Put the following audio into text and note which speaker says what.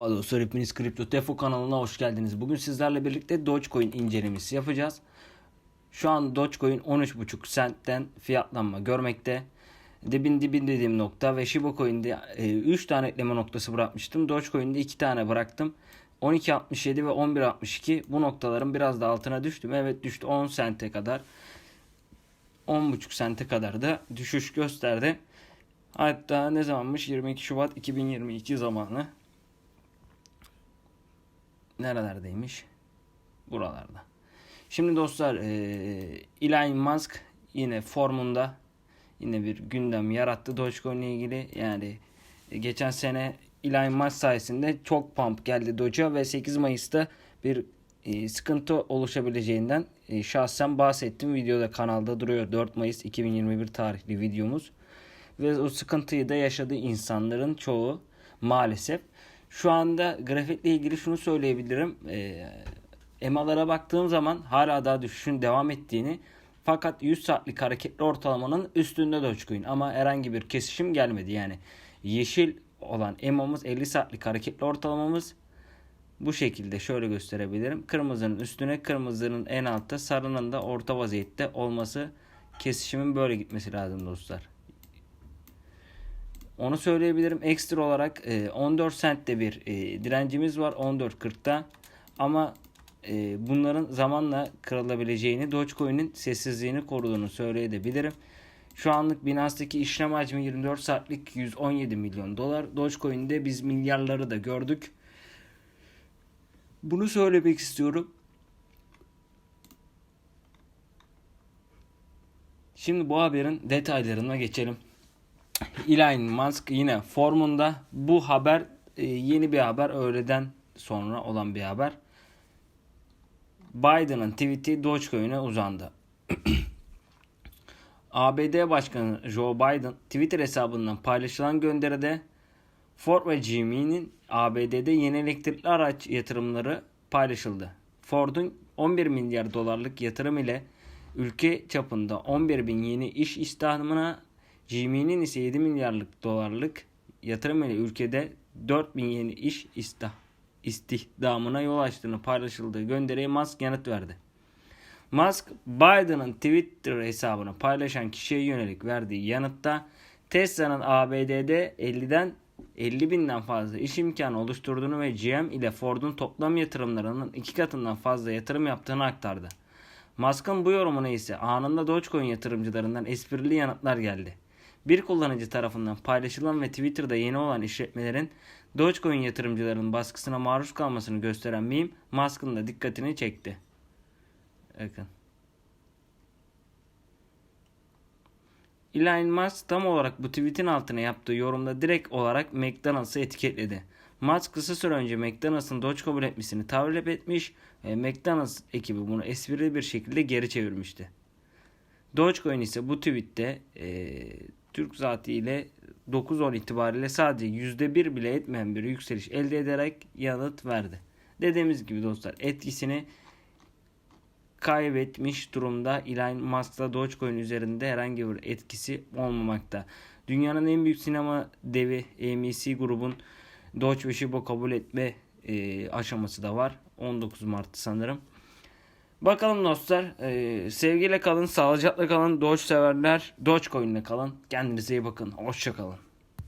Speaker 1: Dostlar hepiniz Kripto Tefo kanalına hoş geldiniz. Bugün sizlerle birlikte Dogecoin incelemesi yapacağız. Şu an Dogecoin 13.5 centten fiyatlanma görmekte. Dibin dibin dediğim nokta ve Shiba Coin'de 3 tane ekleme noktası bırakmıştım. Dogecoin'de 2 tane bıraktım. 12.67 ve 11.62 bu noktaların biraz da altına düştüm. Evet düştü 10 sente kadar. 10.5 sente kadar da düşüş gösterdi. Hatta ne zamanmış? 22 Şubat 2022 zamanı nerelerdeymiş? Buralarda. Şimdi dostlar e, Elon Musk yine formunda yine bir gündem yarattı Dogecoin ile ilgili. Yani e, geçen sene Elon Musk sayesinde çok pump geldi Doge'a ve 8 Mayıs'ta bir e, sıkıntı oluşabileceğinden şahsen bahsettim. Videoda kanalda duruyor 4 Mayıs 2021 tarihli videomuz. Ve o sıkıntıyı da yaşadığı insanların çoğu maalesef. Şu anda grafikle ilgili şunu söyleyebilirim. E, EMA'lara baktığım zaman hala daha düşüşün devam ettiğini fakat 100 saatlik hareketli ortalamanın üstünde Dogecoin ama herhangi bir kesişim gelmedi. Yani yeşil olan EMA'mız 50 saatlik hareketli ortalamamız bu şekilde şöyle gösterebilirim. Kırmızının üstüne kırmızının en altta sarının da orta vaziyette olması kesişimin böyle gitmesi lazım dostlar. Onu söyleyebilirim. Ekstra olarak e, 14 centte bir e, direncimiz var 14.40'da. Ama e, bunların zamanla kırılabileceğini Dogecoin'in sessizliğini koruduğunu söyleyebilirim. Şu anlık Binance'daki işlem hacmi 24 saatlik 117 milyon dolar. Dogecoin'de biz milyarları da gördük. Bunu söylemek istiyorum. Şimdi bu haberin detaylarına geçelim. Elon Musk yine formunda. Bu haber e, yeni bir haber. Öğleden sonra olan bir haber. Biden'ın tweet'i Dogecoin'e uzandı. ABD Başkanı Joe Biden Twitter hesabından paylaşılan gönderide Ford ve GM'nin ABD'de yeni elektrikli araç yatırımları paylaşıldı. Ford'un 11 milyar dolarlık yatırım ile ülke çapında 11 bin yeni iş istihdamına GM'nin ise 7 milyarlık dolarlık yatırım ile ülkede 4 bin yeni iş istih istihdamına yol açtığını paylaşıldığı gönderiye Musk yanıt verdi. Musk, Biden'ın Twitter hesabını paylaşan kişiye yönelik verdiği yanıtta Tesla'nın ABD'de 50'den 50 binden fazla iş imkanı oluşturduğunu ve GM ile Ford'un toplam yatırımlarının iki katından fazla yatırım yaptığını aktardı. Musk'ın bu yorumuna ise anında Dogecoin yatırımcılarından esprili yanıtlar geldi. Bir kullanıcı tarafından paylaşılan ve Twitter'da yeni olan işletmelerin Dogecoin yatırımcılarının baskısına maruz kalmasını gösteren meme Musk'ın da dikkatini çekti. Bakın. Elon Musk tam olarak bu tweetin altına yaptığı yorumda direkt olarak McDonald's'ı etiketledi. Musk kısa süre önce McDonald's'ın Doge kabul etmesini talep etmiş ve McDonald's ekibi bunu esprili bir şekilde geri çevirmişti. Dogecoin ise bu tweette e, Türk saati ile 9.10 itibariyle sadece %1 bile etmeyen bir yükseliş elde ederek yanıt verdi. Dediğimiz gibi dostlar etkisini kaybetmiş durumda Elon Musk'la Dogecoin üzerinde herhangi bir etkisi olmamakta. Dünyanın en büyük sinema devi AMC grubun Doge ve Shiba kabul etme e, aşaması da var. 19 Mart sanırım. Bakalım dostlar. E, sevgiyle kalın, sağlıcakla kalın. Doge severler, Dogecoin'le kalın. Kendinize iyi bakın. Hoşçakalın.